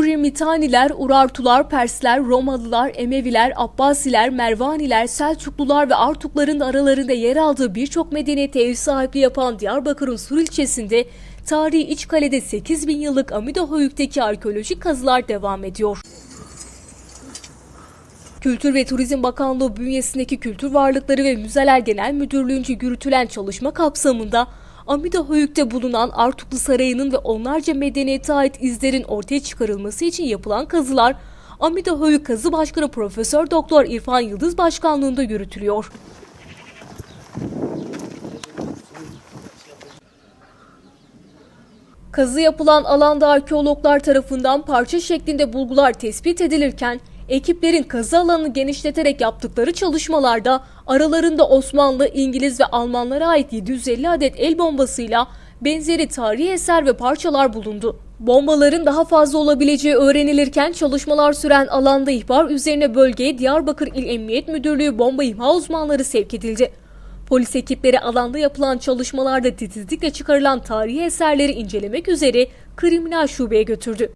Hurrimitaniler, Urartular, Persler, Romalılar, Emeviler, Abbasiler, Mervaniler, Selçuklular ve Artukların da aralarında yer aldığı birçok medeniyete ev sahipliği yapan Diyarbakır'ın Sur ilçesinde tarihi İçkale'de 8 bin yıllık Amidohöyük'teki arkeolojik kazılar devam ediyor. Kültür ve Turizm Bakanlığı bünyesindeki Kültür Varlıkları ve Müzeler Genel Müdürlüğü'nce yürütülen çalışma kapsamında Amidohöyük'te bulunan Artuklu Sarayı'nın ve onlarca medeniyete ait izlerin ortaya çıkarılması için yapılan kazılar Amidohöyük Kazı Başkanı Profesör Doktor İrfan Yıldız Başkanlığında yürütülüyor. Kazı yapılan alanda arkeologlar tarafından parça şeklinde bulgular tespit edilirken ekiplerin kazı alanını genişleterek yaptıkları çalışmalarda aralarında Osmanlı, İngiliz ve Almanlara ait 750 adet el bombasıyla benzeri tarihi eser ve parçalar bulundu. Bombaların daha fazla olabileceği öğrenilirken çalışmalar süren alanda ihbar üzerine bölgeye Diyarbakır İl Emniyet Müdürlüğü bomba imha uzmanları sevk edildi. Polis ekipleri alanda yapılan çalışmalarda titizlikle çıkarılan tarihi eserleri incelemek üzere kriminal şubeye götürdü.